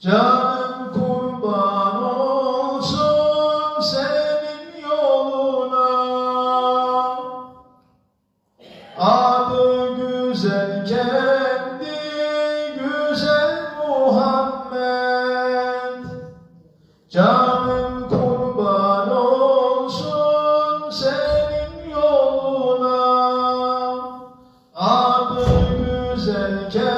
Can kurban olsun senin yoluna. Adı güzel kendi güzel Muhammed. Canım kurban olsun senin yoluna. Adı güzel kendi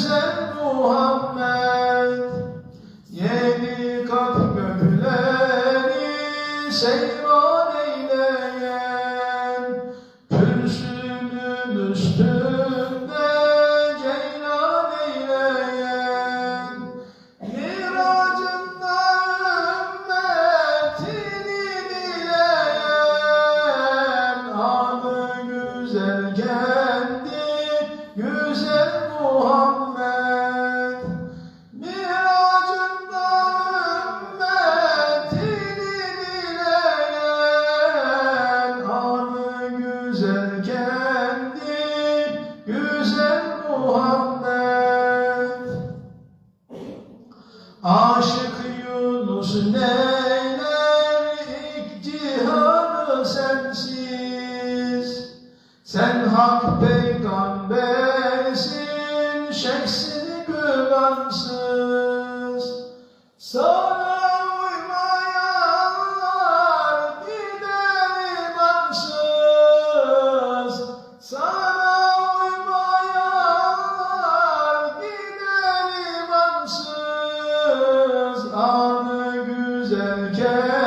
sen Muhammed Yeni kat gökleri seyran eyleyen Kürsünün üstünde ceylan eyleyen Miracında ümmetini dileyen Adı güzel zevke